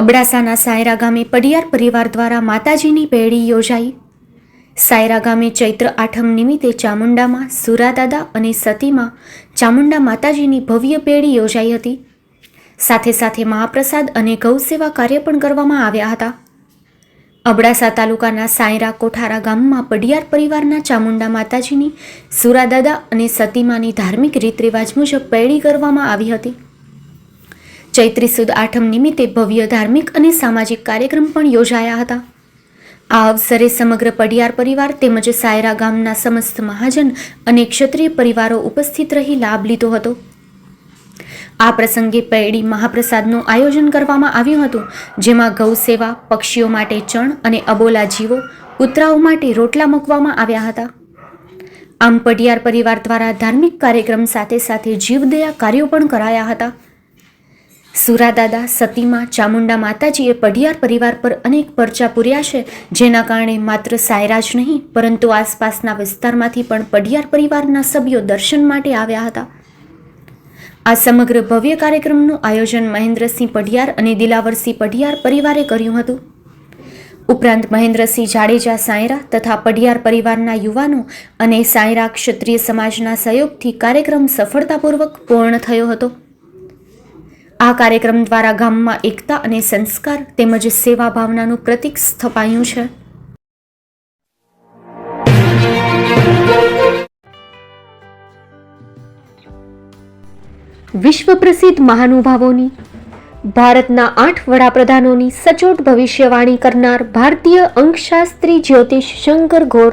અબડાસાના સાયરા ગામે પડિયાર પરિવાર દ્વારા માતાજીની પેઢી યોજાઈ. સાયરા ગામે ચૈત્ર આઠમ નિમિત્તે ચામુંડામાં સુરાદાદા અને સતીમાં ચામુંડા માતાજીની ભવ્ય પેઢી યોજાઈ હતી. સાથે સાથે મહાપ્રસાદ અને ગૌસેવા કાર્ય પણ કરવામાં આવ્યા હતા. અબડાસા તાલુકાના સાયરા કોઠારા ગામમાં પડિયાર પરિવારના ચામુંડા માતાજીની, સુરાદાદા અને સતીમાની ધાર્મિક રીત રિવાજ મુજબ પેઢી કરવામાં આવી હતી. ચૈત્રી સુદ આઠમ નિમિત્તે ભવ્ય ધાર્મિક અને સામાજિક કાર્યક્રમ પણ યોજાયા હતા. આ અવસરે સમગ્ર પડિયાર પરિવાર તેમજ સાયરા ગામના સમસ્ત મહાજન અને ક્ષત્રિય પરિવારો ઉપસ્થિત રહી લાભ લીધો હતો. આ પ્રસંગે પૈડી મહાપ્રસાદનું આયોજન કરવામાં આવ્યું હતું, જેમાં ગૌ સેવા, પક્ષીઓ માટે ચણ અને અબોલા જીવો, કૂતરાઓ માટે રોટલા મૂકવામાં આવ્યા હતા. આમ પડિયાર પરિવાર દ્વારા ધાર્મિક કાર્યક્રમ સાથે સાથે જીવદયા કાર્યો પણ કરાયા હતા. સુરાદાદા, સતીમાં, ચામુંડા માતાજીએ પઢિયાર પરિવાર પર અનેક પરચા પૂર્યા છે, જેના કારણે માત્ર સાયરા જ નહીં, પરંતુ આસપાસના વિસ્તારમાંથી પણ પઢિયાર પરિવારના સભ્યો દર્શન માટે આવ્યા હતા. આ સમગ્ર ભવ્ય કાર્યક્રમનું આયોજન મહેન્દ્રસિંહ પઢિયાર અને દિલાવરસિંહ પઢિયાર પરિવારે કર્યું હતું. ઉપરાંત મહેન્દ્રસિંહ જાડેજા સાયરા તથા પઢિયાર પરિવારના યુવાનો અને સાયરા ક્ષત્રિય સમાજના સહયોગથી કાર્યક્રમ સફળતાપૂર્વક પૂર્ણ થયો હતો. આ કાર્યક્રમ દ્વારા ગામમાં એકતા અને સંસ્કાર તેમજ સેવા ભાવનાનું પ્રતીક સ્થપાયું છે. વિશ્વ પ્રસિદ્ધ મહાનુભાવોની, ભારતના આઠ વડાપ્રધાનોની સચોટ ભવિષ્યવાણી કરનાર ભારતીય અંકશાસ્ત્રી જ્યોતિષ શંકર ઘોર